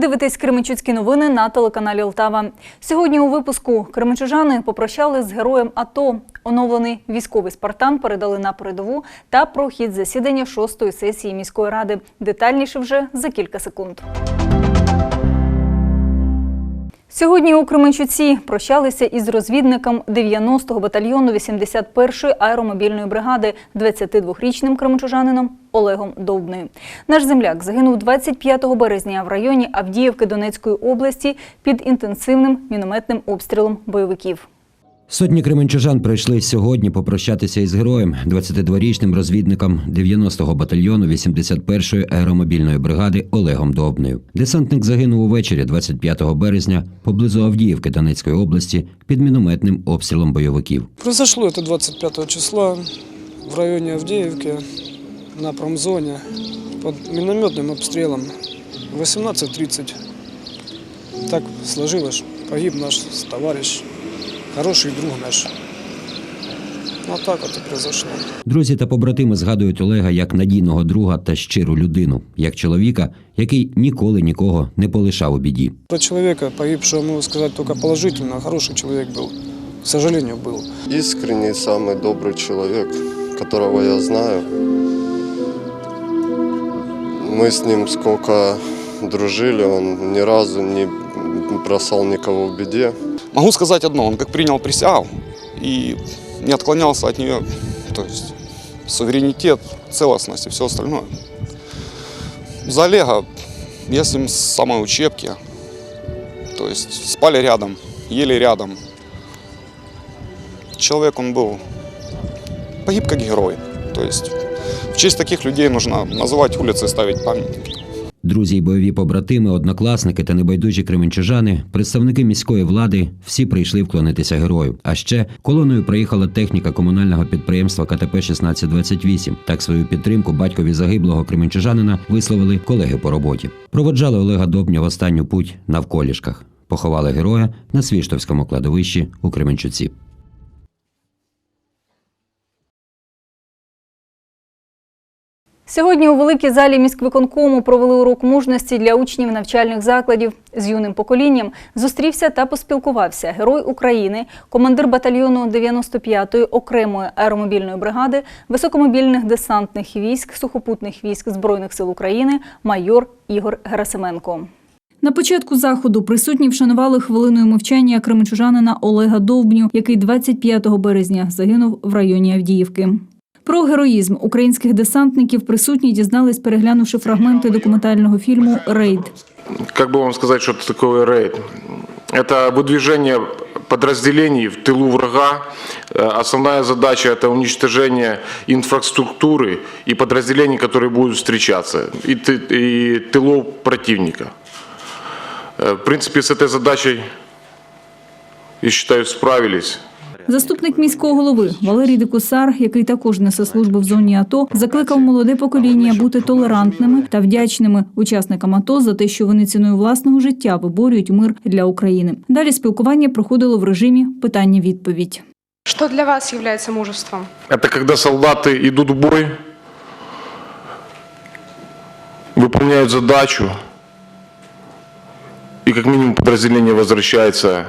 дивитесь Кременчуцькі новини на телеканалі Олтава. Сьогодні у випуску кременчужани попрощали з героєм АТО. Оновлений військовий спартан передали на передову та про хід засідання шостої сесії міської ради. Детальніше вже за кілька секунд. Сьогодні у Кременчуці прощалися із розвідником 90-го батальйону 81-ї аеромобільної бригади 22-річним кременчужанином Олегом Довбнею. Наш земляк загинув 25 березня в районі Авдіївки Донецької області під інтенсивним мінометним обстрілом бойовиків. Сотні кременчужан прийшли сьогодні попрощатися із героєм, 22-річним розвідником 90-го батальйону 81-ї аеромобільної бригади Олегом Довбнею. Десантник загинув увечері 25 березня поблизу Авдіївки Донецької області під мінометним обстрілом бойовиків. Произошло это 25 числа в районе Авдеевки на промзоне под минометным обстрелом 18.30. Так сложилось, погиб наш товарищ, хороший друг наш. Вот так вот и произошло. Друзі та побратими згадують Олега як надійного друга та щиру людину, як чоловіка, який ніколи нікого не полишав у біді. Про человека погибшего могу сказать только положительно, хороший человек был. К сожалению, был. искренний, самый добрый человек, которого я знаю. Мы с ним сколько дружили, он ни разу не бросал никого в беде. Могу сказать одно, он как принял присягу и не отклонялся от нее, то есть суверенитет, целостность и все остальное. За Олега я с ним с самой учебки, то есть спали рядом, ели рядом. Человек он был, погиб как герой, то есть в честь таких людей нужно называть улицы ставить памятники. Друзі й бойові побратими, однокласники та небайдужі кременчужани, представники міської влади, всі прийшли вклонитися герою. А ще колоною приїхала техніка комунального підприємства КТП 1628. Так свою підтримку батькові загиблого кременчужанина висловили колеги по роботі. Проводжали Олега Добня в останню путь на вколішках. Поховали героя на Свіштовському кладовищі у Кременчуці. Сьогодні у великій залі міськвиконкому провели урок мужності для учнів навчальних закладів. З юним поколінням зустрівся та поспілкувався герой України, командир батальйону 95-ї окремої аеромобільної бригади високомобільних десантних військ сухопутних військ Збройних сил України майор Ігор Герасименко. На початку заходу присутні вшанували хвилиною мовчання кременчужанина Олега Довбню, який 25 березня загинув в районі Авдіївки. Про героїзм українських десантників присутні дізнались, переглянувши фрагменти документального фільму Рейд. Как бы вам сказать, что это такое рейд? Это выдвижение подразделений в тылу врага. Э, Основная задача – это уничтожение инфраструктуры и подразделений, которые будут встречаться, и, ты- и тылов противника. Э, В принципе, с этой задачей, я считаю, справились. Заступник міського голови Валерій Дикусар, який також несе службу в зоні АТО, закликав молоде покоління бути толерантними та вдячними учасникам АТО за те, що вони ціною власного життя виборюють мир для України. Далі спілкування проходило в режимі питання-відповідь. Что для вас является мужеством? Это когда солдаты идут в бой, выполняют задачу, и как минимум подразделение возвращается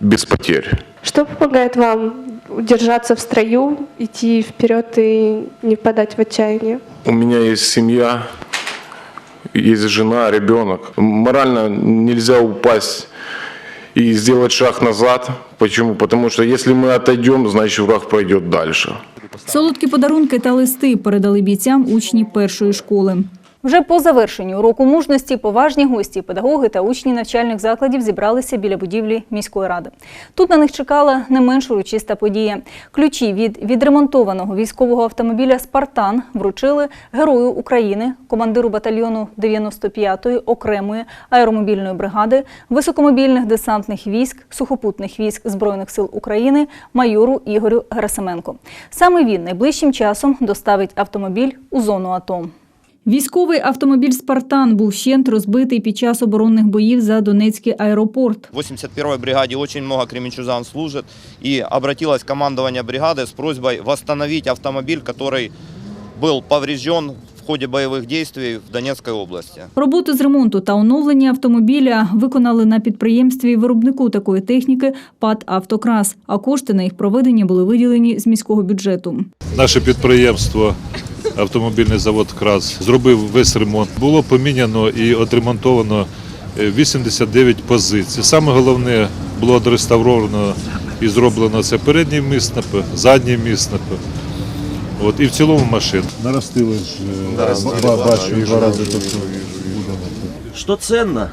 без потерь. Что помогает вам удержаться в строю, идти вперед и не впадать в отчаяние? У меня есть семья, есть жена, ребенок. Морально нельзя упасть и сделать шаг назад. Почему? Потому что если мы отойдем, значит враг пойдет дальше. Солодкі подарунки та листи передали бійцям учні першої школи. Вже по завершенню уроку мужності поважні гості, педагоги та учні навчальних закладів зібралися біля будівлі міської ради. Тут на них чекала не менш урочиста подія. Ключі від відремонтованого військового автомобіля Спартан вручили герою України, командиру батальйону 95-ї окремої аеромобільної бригади, високомобільних десантних військ, сухопутних військ Збройних сил України майору Ігорю Герасименко. Саме він найближчим часом доставить автомобіль у зону АТО. Військовий автомобіль Спартан був щент розбитий під час оборонних боїв за Донецький аеропорт. В 81-й бригаде очень много кременчужан служит. И обратилось командование бригады с просьбой восстановить автомобиль, который был поврежден в ходе боевых действий в Донецкой области. Роботи з ремонту та оновлення автомобіля виконали на підприємстві виробнику такої техніки ПАД «Автокрас», а кошти на їх проведення були виділені з міського бюджету. Наше підприємство, автомобільний завод КРАС, зробив весь ремонт. Було поміняно і отремонтовано е, 89 позицій. Саме головне було відреставровано і зроблено це передній міст, задній міст. От, і в цілому машин. Наростили ж, бачу, два рази. Что ценно?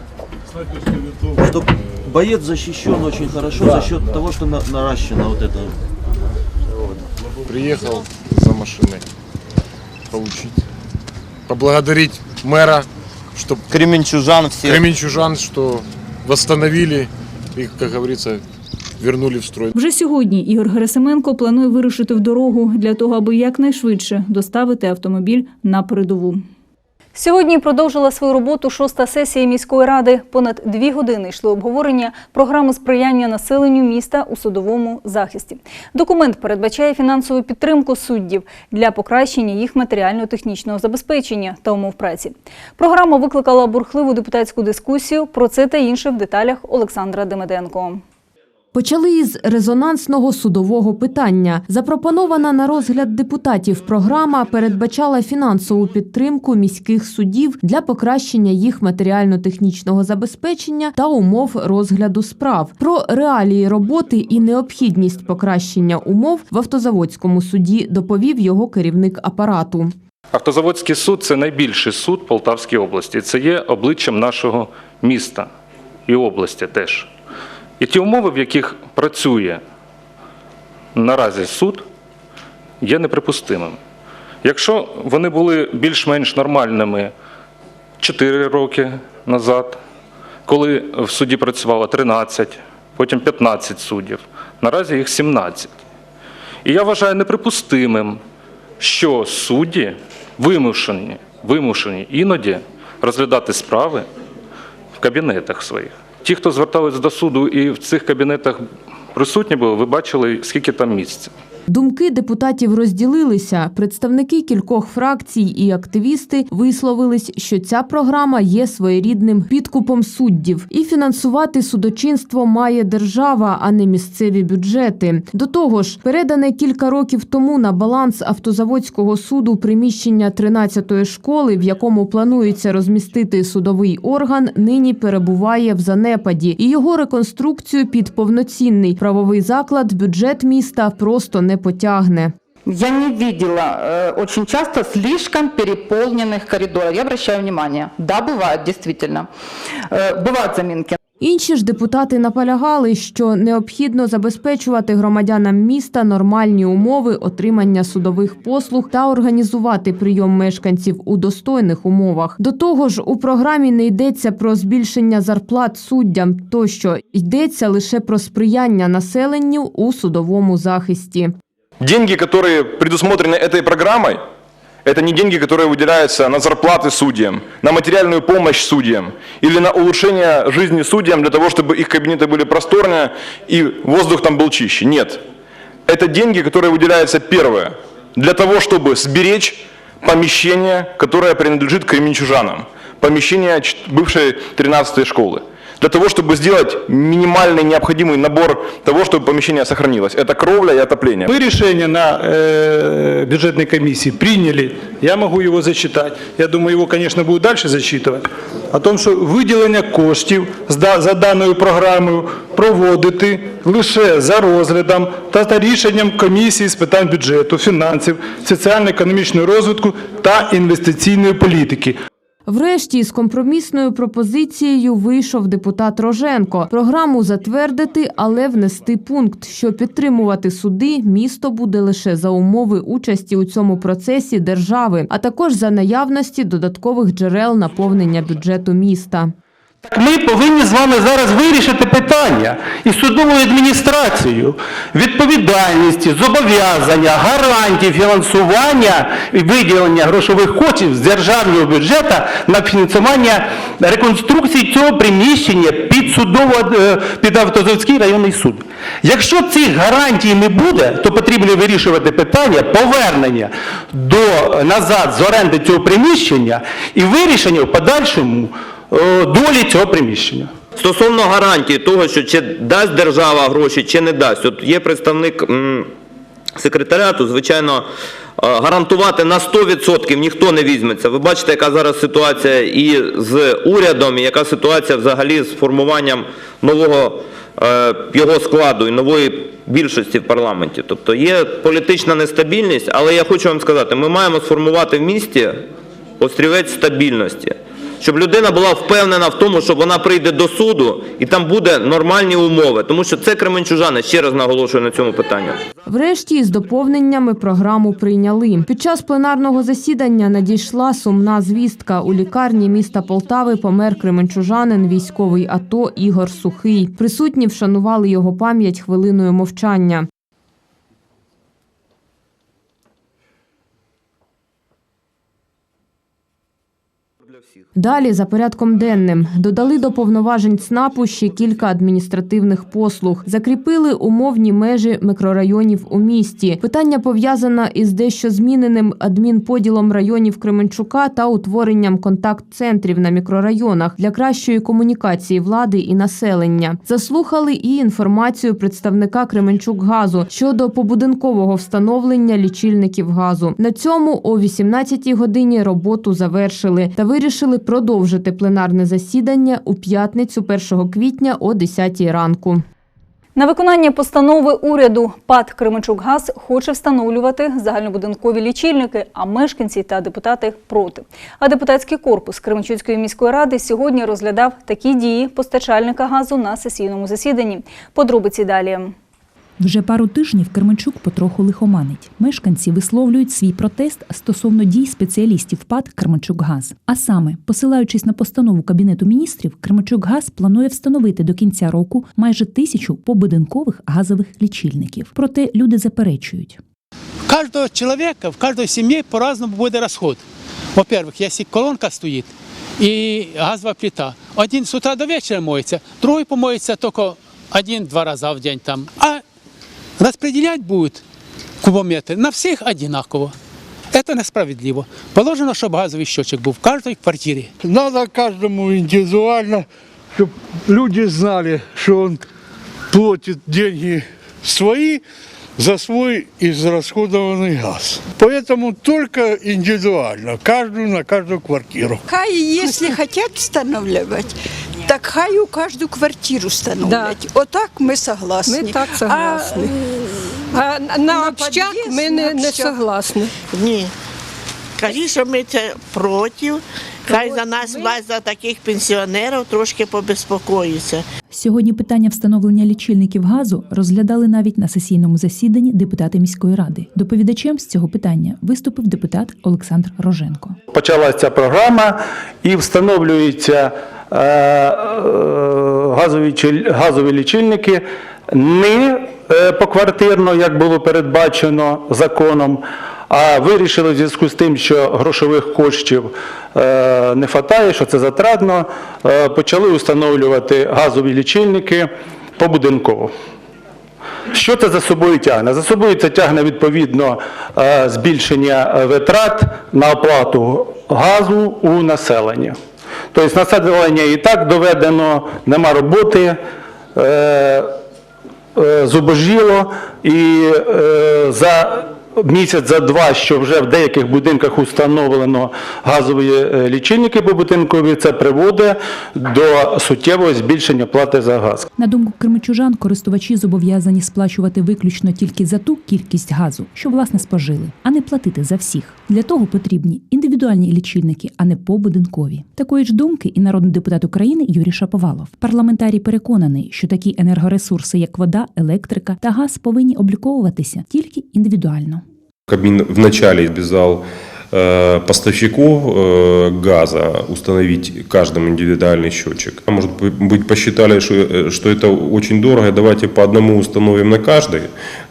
Что боец защищен очень хорошо за счет того, что на- наращено вот это. Приехал за машиной получить. Поблагодарить мэра, что Кременчужан всех. кременчужан, что восстановили и, как говорится, вернули в строй. Вже сьогодні Ігор Герасименко планує вирушити в дорогу для того, аби якнайшвидше доставити автомобіль на передову. Сьогодні продовжила свою роботу шоста сесія міської ради. Понад дві години йшли обговорення програми сприяння населенню міста у судовому захисті. Документ передбачає фінансову підтримку суддів для покращення їх матеріально-технічного забезпечення та умов праці. Програма викликала бурхливу депутатську дискусію. Про це та інше в деталях Олександра Демеденко. Почали із резонансного судового питання. Запропонована на розгляд депутатів програма передбачала фінансову підтримку міських судів для покращення їх матеріально-технічного забезпечення та умов розгляду справ. Про реалії роботи і необхідність покращення умов в автозаводському суді доповів його керівник апарату. Автозаводський суд це найбільший суд Полтавській області. Це є обличчям нашого міста і області теж. І ті умови, в яких працює наразі суд, є неприпустимими. Якщо вони були більш-менш нормальними 4 роки назад, коли в суді працювало 13, потім 15 суддів, наразі їх 17. І я вважаю неприпустимим, що судді вимушені, вимушені іноді розглядати справи в кабінетах своїх. Ті, хто звертались до суду і в цих кабінетах присутні були, ви бачили, скільки там місця. Думки депутатів розділилися. Представники кількох фракцій і активісти висловились, що ця програма є своєрідним підкупом суддів, і фінансувати судочинство має держава, а не місцеві бюджети. До того ж, передане кілька років тому на баланс автозаводського суду приміщення 13-ї школи, в якому планується розмістити судовий орган, нині перебуває в занепаді, і його реконструкцію під повноцінний правовий заклад бюджет міста просто не потягне. Я не видела э, очень часто слишком переполненных коридоров. Я обращаю внимание. Да, бывает, действительно. Э, бывают заминки. Інші ж депутати наполягали, що необхідно забезпечувати громадянам міста нормальні умови отримання судових послуг та організувати прийом мешканців у достойних умовах. До того ж, у програмі не йдеться про збільшення зарплат суддям, тощо йдеться лише про сприяння населенню у судовому захисті. Деньги, которые предусмотрены этой программой, это не деньги, которые выделяются на зарплаты судьям, на материальную помощь судьям или на улучшение жизни судьям для того, чтобы их кабинеты были просторнее и воздух там был чище. Нет. Это деньги, которые выделяются первое, для того, чтобы сберечь помещение, которое принадлежит кременчужанам, помещение бывшей 13-й школы. Для того, чтобы сделать минимальный необходимый набор того, чтобы помещение сохранилось. Это кровля и отопление. Мы решение на э, бюджетной комиссии приняли. Я могу его зачитать. Я думаю, его, конечно, будут дальше зачитывать. О том, що виділення коштів за за даною програмою проводити лише за розглядом та за рішенням комісії з питань бюджету, фінансів, соціально-економічного розвитку та інвестиційної політики. Врешті з компромісною пропозицією вийшов депутат Роженко. Програму затвердити, але внести пункт, що підтримувати суди місто буде лише за умови участі у цьому процесі держави, а також за наявності додаткових джерел наповнення бюджету міста. Так ми повинні з вами зараз вирішити питання із судовою адміністрацією, відповідальності, зобов'язання, гарантії фінансування і виділення грошових коштів з державного бюджету на фінансування реконструкції цього приміщення під судово е, під Автозаводський районний суд. Якщо цих гарантій не буде, то потрібно вирішувати питання повернення до назад з оренди цього приміщення і вирішення в подальшому долі цього приміщення. Стосовно гарантії того, що чи дасть держава гроші, чи не дасть. От є представник секретаріату, звичайно, е, гарантувати на 100% ніхто не візьметься. Ви бачите, яка зараз ситуація і з урядом, і яка ситуація взагалі з формуванням нового е, його складу і нової більшості в парламенті. Тобто є політична нестабільність, але я хочу вам сказати, ми маємо сформувати в місті острівець стабільності. Щоб людина була впевнена в тому, що вона прийде до суду і там буде нормальні умови, тому що це кременчужани, ще раз наголошую на цьому питанні. Врешті із доповненнями програму прийняли. Під час пленарного засідання надійшла сумна звістка. У лікарні міста Полтави помер кременчужанин, військовий АТО Ігор Сухий. Присутні вшанували його пам'ять хвилиною мовчання. Далі за порядком денним додали до повноважень ЦНАПу ще кілька адміністративних послуг, закріпили умовні межі мікрорайонів у місті. Питання пов'язане із дещо зміненим адмінподілом районів Кременчука та утворенням контакт-центрів на мікрорайонах для кращої комунікації влади і населення. Заслухали і інформацію представника Кременчук-газу щодо побудинкового встановлення лічильників газу. На цьому о 18-й годині роботу завершили та вирішили продовжити пленарне засідання у п'ятницю 1 квітня о 10 ранку. На виконання постанови уряду ПАД Кременчукгаз хоче встановлювати загальнобудинкові лічильники, а мешканці та депутати проти. А депутатський корпус Кременчуцької міської ради сьогодні розглядав такі дії постачальника газу на сесійному засіданні. Подробиці далі. Вже пару тижнів Кременчук потроху лихоманить. Мешканці висловлюють свій протест стосовно дій спеціалістів ПАД «Кременчукгаз». А саме, посилаючись на постанову Кабінету міністрів, «Кременчукгаз» планує встановити до кінця року майже тисячу побудинкових газових лічильників. Проте люди заперечують. У каждого человека, в каждой семье по-разному будет расход. Во-первых, если колонка стоит и газовая плита, один с утра до вечера моется, другой помоется только один-два раза в день там. А распределять будет кубометр на всех одинаково. Это несправедливо. Положено, чтобы газовый счетчик был в каждой квартире. Надо каждому индивидуально, чтобы люди знали, что он платит деньги свои за свой израсходованный газ. Поэтому только индивидуально, каждую на каждую квартиру. Хай, если хотят устанавливать, так хай у каждую квартиру установлять. Отак ми согласні. Ми так согласні. А на общак ми не, не согласні. Ні. Кажіть, що ми це проти. Хай за нас власть за таких пенсіонерів трошки побезпокоїться. Сьогодні питання встановлення лічильників газу розглядали навіть на сесійному засіданні депутати міської ради. Доповідачем з цього питання виступив депутат Олександр Роженко. Почалася програма і встановлюються е, газові, газові лічильники не е, поквартирно, як було передбачено законом, а вирішили в зв'язку з тим, що грошових коштів е, не вистачає, що це затратно, е, почали встановлювати газові лічильники побудинково. Що це за собою тягне? За собою це тягне відповідно е, збільшення е, витрат на оплату газу у населення. Тобто населення і так доведено, нема роботи, е, е, зубожіло, і е, за місяць, за два, що вже в деяких будинках установлено газові е, лічильники побудинкові, це приводить до суттєвого збільшення плати за газ. На думку кременчужан, користувачі зобов'язані сплачувати виключно тільки за ту кількість газу, що власне спожили, а не платити за всіх. Для того потрібні індивідуальні лічильники, а не побудинкові. Такої ж думки і народний депутат України Юрій Шаповалов. Парламентарій переконаний, що такі енергоресурси, як вода, електрика та газ, повинні обліковуватися тільки індивідуально. Кабмин вначале обязал э, поставщиков э, газа установить каждому индивидуальный счетчик. А Может быть, посчитали, что, э, что это очень дорого, давайте по одному установим на каждый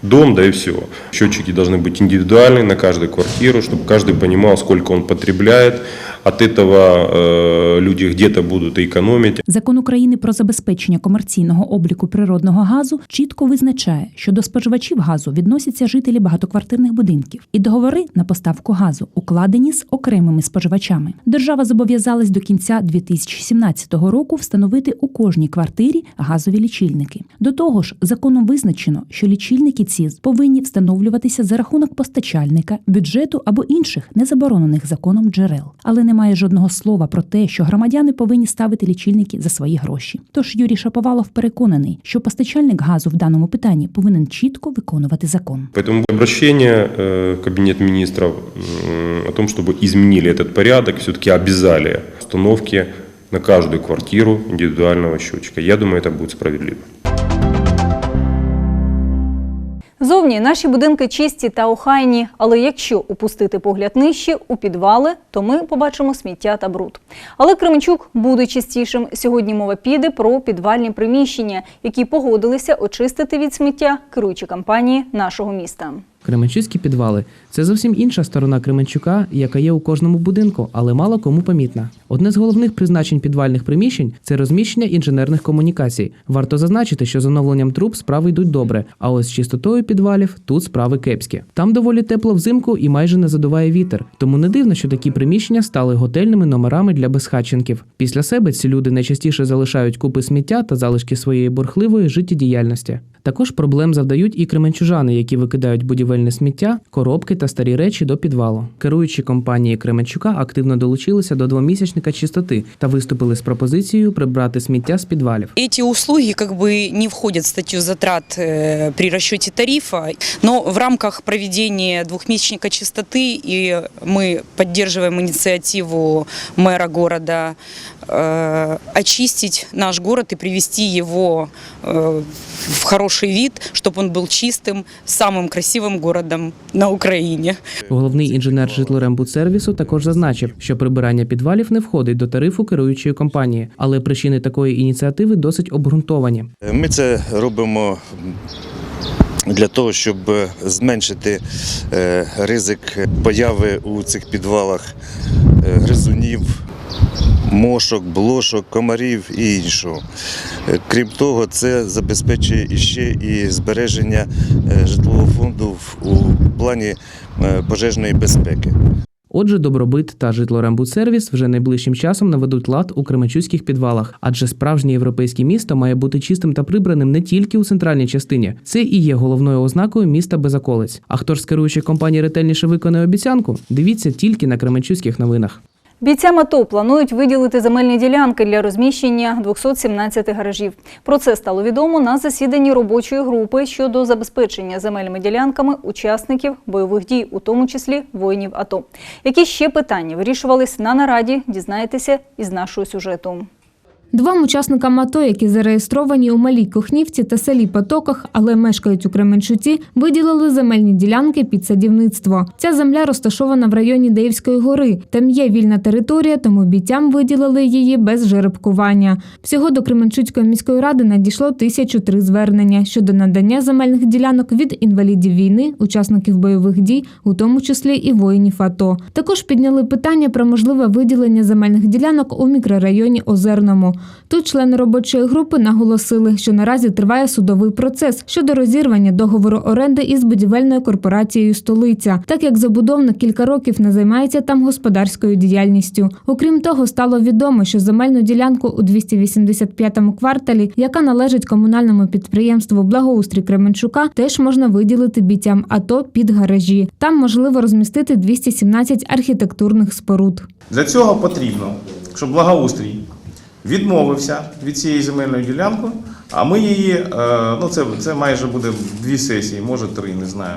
дом, да и все. Счетчики должны быть индивидуальные на каждую квартиру, чтобы каждый понимал, сколько он потребляет. От этого э, люди где-то будут экономить. Закон України про забезпечення комерційного обліку природного газу чітко визначає, що до споживачів газу відносяться жителі багатоквартирних будинків, і договори на поставку газу укладені з окремими споживачами. Держава зобов'язалась до кінця 2017 року встановити у кожній квартирі газові лічильники. До того ж, законом визначено, що лічильники ці повинні встановлюватися за рахунок постачальника, бюджету або інших незаборонених законом джерел. Але немає жодного слова про те, що громадяни повинні ставити лічильники за свої гроші. Тож Юрій Шаповалов переконаний, що постачальник газу в даному питанні повинен чітко виконувати закон. Поэтому обращение э, в Кабинет министров м, о том, чтобы изменили этот порядок, все-таки обязали установки на каждую квартиру индивидуального счетчика. Я думаю, это будет справедливо. Зовні наші будинки чисті та охайні, але якщо опустити погляд нижче у підвали, то ми побачимо сміття та бруд. Але Кременчук буде чистішим. Сьогодні мова піде про підвальні приміщення, які погодилися очистити від сміття керуючі компанії нашого міста. Кременчуцькі підвали це зовсім інша сторона Кременчука, яка є у кожному будинку, але мало кому помітна. Одне з головних призначень підвальних приміщень це розміщення інженерних комунікацій. Варто зазначити, що з оновленням труб справи йдуть добре. А ось з чистотою підвалів тут справи кепські. Там доволі тепло взимку і майже не задуває вітер. Тому не дивно, що такі приміщення стали готельними номерами для безхатченків. Після себе ці люди найчастіше залишають купи сміття та залишки своєї бурхливої життєдіяльності. Також проблем завдають і кременчужани, які викидають будівельне сміття, коробки та старі речі до підвалу. Керуючі компанії Кременчука активно долучилися до двомісячника чистоти та виступили з пропозицією прибрати сміття з підвалів. Эти услуги как бы не входят в статью затрат э, при расчете тарифа, но в рамках проведения двухмесячника чистоты и мы поддерживаем инициативу мэра города э, очистить наш город и привести его э, в хороший вид, чтобы он был чистым, самым красивым городом на Украине. Головний інженер житлорембудсервісу також зазначив, що прибирання підвалів не входить до тарифу керуючої компанії, але причини такої ініціативи досить обґрунтовані. Ми це робимо для того, щоб зменшити е, ризик появи у цих підвалах е, гризунів, мошок, блошок, комарів і іншого. Е, Крім того, це забезпечує іще і збереження е, житлового фонду у плані е, пожежної безпеки. Отже, добробит та житлорембудсервіс вже найближчим часом наведуть лад у кременчуцьких підвалах, адже справжнє європейське місто має бути чистим та прибраним не тільки у центральній частині. Це і є головною ознакою міста без околиць. А хто ж з керуючих компаній ретельніше виконає обіцянку? Дивіться тільки на кременчуцьких новинах. Бійцям АТО планують виділити земельні ділянки для розміщення 217 гаражів. Про це стало відомо на засіданні робочої групи щодо забезпечення земельними ділянками учасників бойових дій, у тому числі воїнів АТО. Які ще питання вирішувались на нараді, дізнаєтеся із нашого сюжету. Двом учасникам АТО, які зареєстровані у Малій Кохнівці та селі Потоках, але мешкають у Кременчуці, виділили земельні ділянки під садівництво. Ця земля розташована в районі Деївської гори. Там є вільна територія, тому бійцям виділили її без жеребкування. Всього до Кременчуцької міської ради надійшло 1003 звернення щодо надання земельних ділянок від інвалідів війни, учасників бойових дій, у тому числі і воїнів АТО. Також підняли питання про можливе виділення земельних ділянок у мікрорайоні Озерному. Тут члени робочої групи наголосили, що наразі триває судовий процес щодо розірвання договору оренди із будівельною корпорацією столиця, так як забудовник кілька років не займається там господарською діяльністю. Окрім того, стало відомо, що земельну ділянку у 285-му кварталі, яка належить комунальному підприємству Благоустрій Кременчука, теж можна виділити бійцям АТО під гаражі. Там можливо розмістити 217 архітектурних споруд. Для цього потрібно, щоб благоустрій відмовився від цієї земельної ділянки, а ми її, е, ну це, це майже буде дві сесії, може три, не знаю.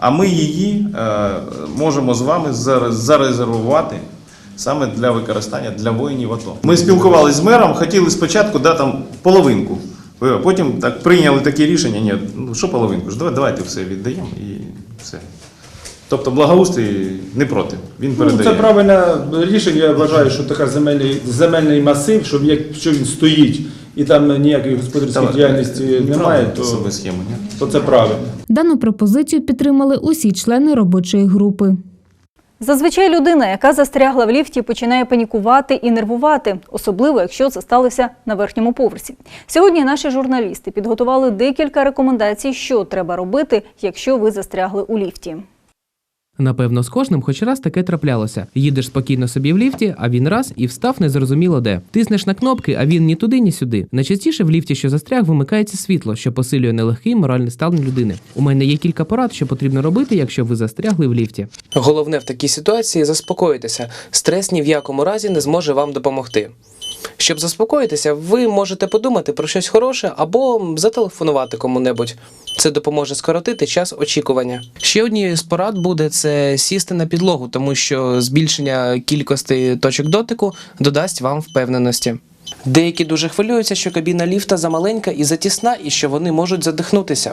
А- ми її е, можемо з вами зарезервувати саме для використання для воїнів АТО. Ми спілкувалися з мером, хотіли спочатку да, там, половинку. Потім так прийняли таке рішення, ні, ну що половинку ж, давайте все віддаємо і все. Тобто благоустрій не проти, він Ну, це правильне рішення. Я вважаю, що така земельний, земельний масив, щоб якщо він стоїть і там ніякої господарської Та, діяльності немає, то, себе схему, ні? то це правильно. Дану пропозицію підтримали усі члени робочої групи. Зазвичай людина, яка застрягла в ліфті, починає панікувати і нервувати, особливо якщо це сталося на верхньому поверсі. Сьогодні наші журналісти підготували декілька рекомендацій, що треба робити, якщо ви застрягли у ліфті. Напевно, з кожним хоч раз таке траплялося. Їдеш спокійно собі в ліфті, а він раз і встав незрозуміло де. Тиснеш на кнопки, а він ні туди, ні сюди. Найчастіше в ліфті, що застряг, вимикається світло, що посилює нелегкий моральний стан людини. У мене є кілька порад, що потрібно робити, якщо ви застрягли в ліфті. Головне в такій ситуації заспокоїтися. Стрес ні в якому разі не зможе вам допомогти. Щоб заспокоїтися, ви можете подумати про щось хороше або зателефонувати кому-небудь. Це допоможе скоротити час очікування. Ще однією з порад буде це сісти на підлогу, тому що збільшення кількості точок дотику додасть вам впевненості. Деякі дуже хвилюються, що кабіна ліфта замаленька і затісна, і що вони можуть задихнутися.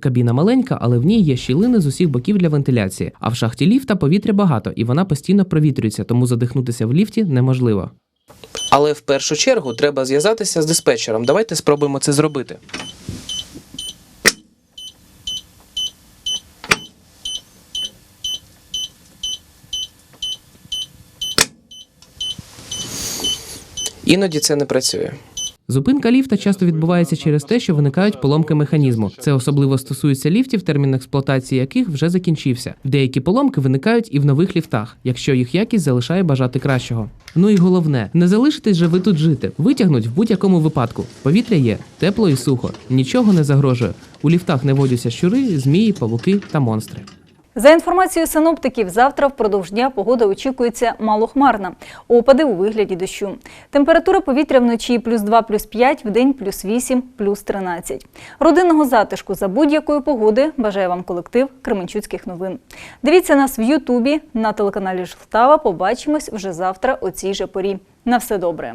Кабіна маленька, але в ній є щілини з усіх боків для вентиляції. А в шахті ліфта повітря багато, і вона постійно провітрюється, тому задихнутися в ліфті неможливо. Але в першу чергу треба зв'язатися з диспетчером. Давайте спробуємо це зробити. Іноді це не працює. Зупинка ліфта часто відбувається через те, що виникають поломки механізму. Це особливо стосується ліфтів, термін експлуатації яких вже закінчився. Деякі поломки виникають і в нових ліфтах, якщо їх якість залишає бажати кращого. Ну і головне, не залишитесь же ви тут жити. Витягнуть в будь-якому випадку. Повітря є, тепло і сухо, нічого не загрожує. У ліфтах не водяться щури, змії, павуки та монстри. За інформацією синоптиків, завтра впродовж дня погода очікується малохмарна. Опади у вигляді дощу. Температура повітря вночі плюс 2, плюс 5, вдень плюс 8, плюс 13. Родинного затишку за будь-якої погоди бажає вам колектив Кременчуцьких новин. Дивіться нас в Ютубі на телеканалі Жлтава. Побачимось вже завтра о цій же порі. На все добре.